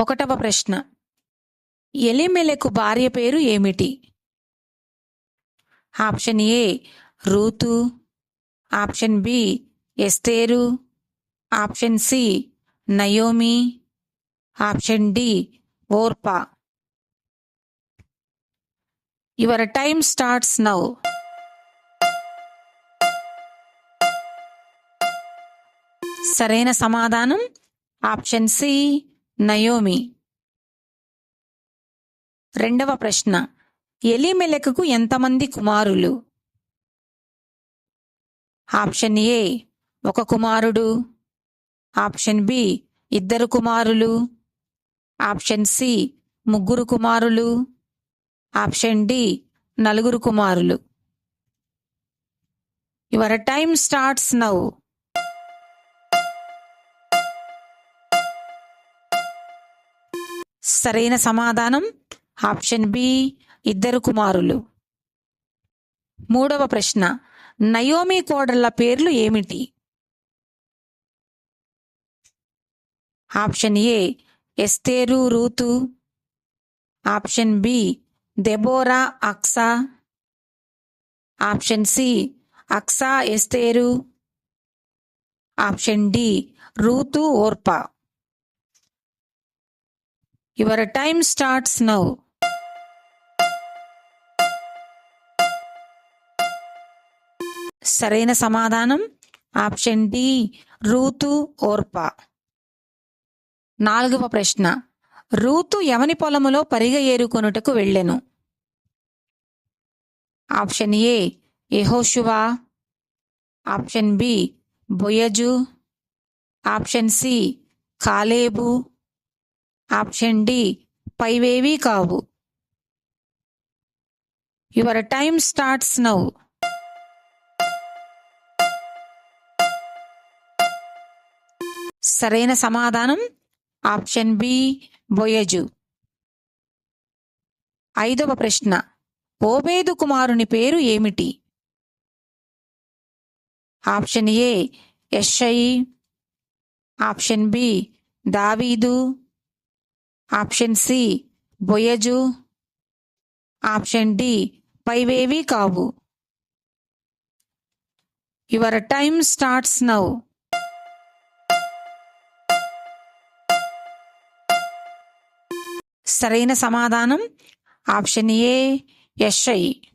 ఒకటవ ప్రశ్న. ఎలిమెలకు భార్య పేరు ఏమిటి? Option A Ruth. Option B Esther. Option C Naomi. Option D Orpah. Your time starts now. సరైన సమాధానం? Option C Naomi. రెండవ ప్రశ్న. ఎలిమెలకుకు ఎంతమంది కుమారులు? ఆప్షన్ ఏ ఒక కుమారుడు. ఆప్షన్ బి ఇద్దరు కుమారులు. ఆప్షన్ సి ముగ్గురు కుమారులు. ఆప్షన్ డి నలుగురు కుమారులు. Your time starts now. సరైన సమాధానం? ఆప్షన్ బి ఇద్దరు కుమారులు. మూడవ ప్రశ్న నయోమి కోడళ్ళ పేర్లు ఏమిటి? Option A Esther Ruth. Option B Deborah Achsah. Option C Achsah Esther. Option D Ruth Orpah. Your time starts now సరైన సమాధానం. ఆప్షన్ డి రూతు ఓర్పా నాలుగవ ప్రశ్న. రూతు ఎవని పొలములో పరిగ ఏరుకొనుటకు వెళ్ళెను? Option A యెహోషువా option B Boaz option C Caleb option D పైవేవీ కావు. Your time starts now. సరైన సమాధానం ఆప్షన్ బి బొయజు. ఐదవ ప్రశ్న ఓబేదు కుమారుని పేరు ఏమిటి? Option A SI. Option B David. Option C Boaz. Option D పైవేవీ కావు. Your time starts now. సరైన సమాధానం ఆప్షన్ ఏ యెషయి